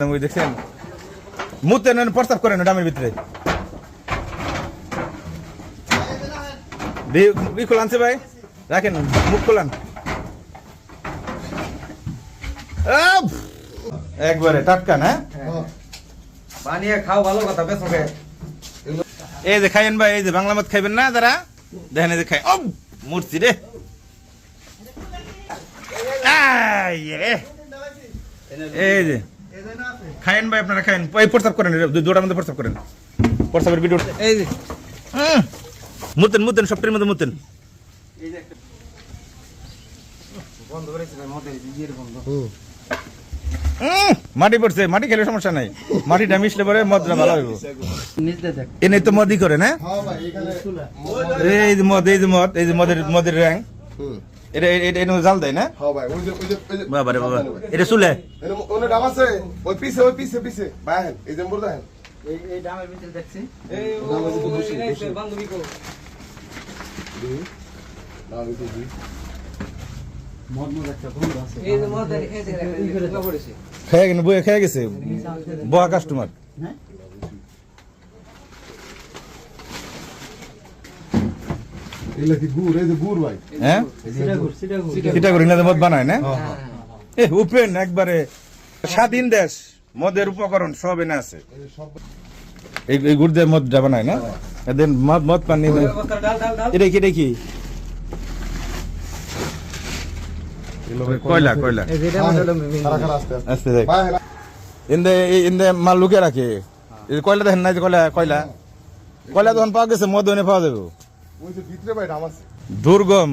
দেখছেন মুতে নেন প্রস্তাব করেন ডামের ভিতরে। দি- ই খোলান ভাই রাখেন মুখ খোলান। একবারে টাটকা না? বানিয়ে খাও ভালো কথা বেশ এই যে খাইয়েন ভাই এই যে বাংলা মত খাইবেন না যারা? দেখেন এই যে খাই ও মূর্তি রে। এই যে। খাইয়েন ভাই আপনারা খাইয়েন এই প্রস্তাব করেন দুটার মধ্যে প্রস্তাব করেন। প্রস্তাবের ভিডিও এই যে। মুতেন মুতেন সবটির মধ্যে মুতেন। বন্ধ করেছি ভাই মদের বিয়ের বন্ধ। মাটি পড়ছে মাটি খেলে সমস্যা নাই। মাটিটা মিশলে পরে মদটা ভালো হইব। নিজে এনে তো মদই করে না হ্যাঁ ভাই এই মদ এই মদ এই যে মদের মদের র্যাং। হুম। এটা এটা এটা জাল দেয় না? হ্যাঁ ভাই ওই যে ওই যে বাবা রে বাবা। এটা চুলে? ওনে ডাব আছে। ওই পিছে ওই এই যে মুর্দা এই এই ডামের ভিতরে দেখছি। এই। বান্ধবী কো। খেয়ে গেছে বইয়ে খেয়ে বয়া কাস্টমার এগুলা কি গুড়? এই যে গুড় ভাই। হ্যাঁ? সিটা মদ বানায় না? হ্যাঁ হ্যাঁ এ উপেন একবারে স্বাধীন দেশ মদের উপকরণ সব এনে আছে। এই গুড় দিয়ে বানায় না? মদ মদ পানি এটা কি এটা কি? কয়লা কয়লা আস্তে ইন্দে ইন্দে মাল লুকে রাখে। এই কয়লা দেখেন না যে কয়লা কয়লা। কয়লা তখন পাওয়া গেছে মদ এনে পাওয়া যাবে। ওই যে ভিতরে ভাই ডাব আছে দুর্গম।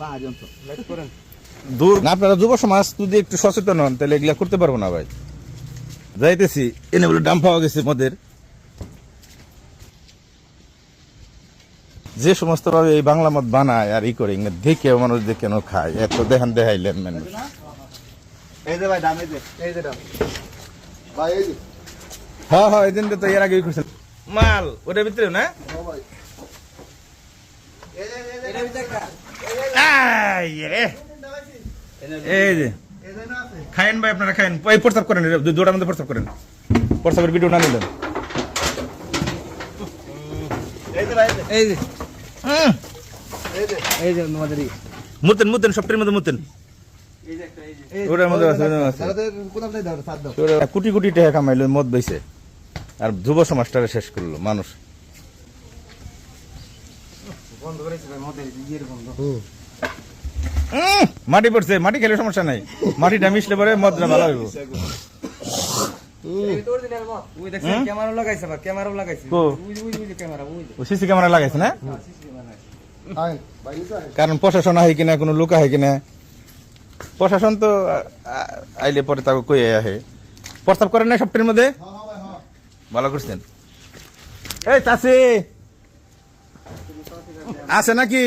পাঁচজন তো। লাইক করেন। দূর আপনারা যুব সমাজ যদি একটু সচেতন হন তাহলে এগুলা করতে পারব না ভাই। যাইতেছি এনে বলে দাম পাওয়া গেছে মদের। যে সমস্ত ভাবে এই বাংলা মদ বানায় আর ই করে দেখে মানুষ দেখে কেন খায় এত দেখান দেখাইলেন মানুষ। এই যে ভাই ডাম এই যে এই যে ডাম ভাই এই যে। হ্যাঁ হ্যাঁ এই দিনটা তো এর আগে করছেন মাল ওটার ভিতরে না হ্যাঁ ভাই এটা ভিতরে কা আই রে। এই যে। খায়েন ভাই আপনারা খায়েন। এই প্রস্তাব করেন দুটার মধ্যে প্রস্তাব করেন। প্রস্তাবের ভিডিও নিলেন। এই যে। এই যে। মদের মুতেন মুতেন সবটির মধ্যে মুতেন। এই যে একটা এই ওটার মধ্যে আছে ওটার মধ্যে আছে। কোথাও দাও সাত দাও ওরা কোটি কোটি টাকা কামাইলো মদ বেছে আর যুব সমাজটারে শেষ করল মানুষ বন্ধ করেছি ভাই মদের বিয়ের বন্ধ উম, মাটি পড়ছে মাটি খেলে সমস্যা নাই। মাটিটা মিশলে পরে মদটা ভালো হইব। ওই দেখছেন ক্যামেরা লাগাইছে আবার ক্যামেরা লাগাইছে। কো? ওই যে ওই যে, ওই যে ক্যামেরা ওই যে। ও সিসি ক্যামেরা লাগাইছে না? আইন কারণ প্রশাসন আহে কিনা কোনো লোক আহে কিনা। প্রশাসন তো আইলে পরে তাকে কই আহে। প্রস্তাব করেন না সবটির মধ্যে? হ্যাঁ হ্যাঁ হ্যাঁ। ভালো করছেন। এই চাষি আছে নাকি?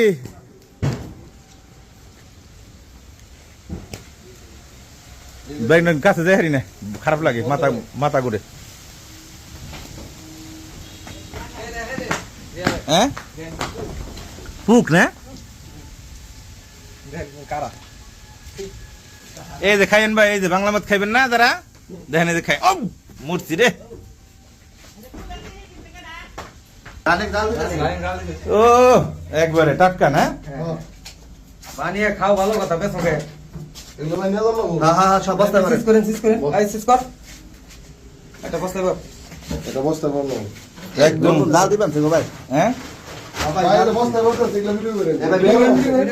কাছে যাই হারি না, খারাপ লাগে, মাথা মাথা হ্যাঁ পুক না? এই যে খাইয়েন ভাই, এই যে বাংলা মত খাইবেন না যারা? দেখেন এই যে খাই মূর্তি রে। ও একবারে টাটকা না? হ্যাঁ। বানিয়ে খাও ভালো কথা বেশ ওকে হ্যাঁ হ্যাঁ সব বস্তা সিজ করেন সিজ করেন। আই সিজ কর। একটা বস্তা কর এটা বস্তা বলল একদম। লাল দিবেন থেকে ভাই। হ্যাঁ? ভাই এটা বস্তা বস্তা এগুলো ভিডিও করেন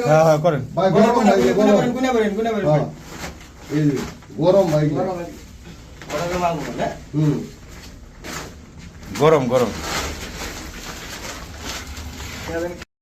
হ্যাঁ হ্যাঁ করেন। ভাই গরম ভাই গরম গরম। ভাই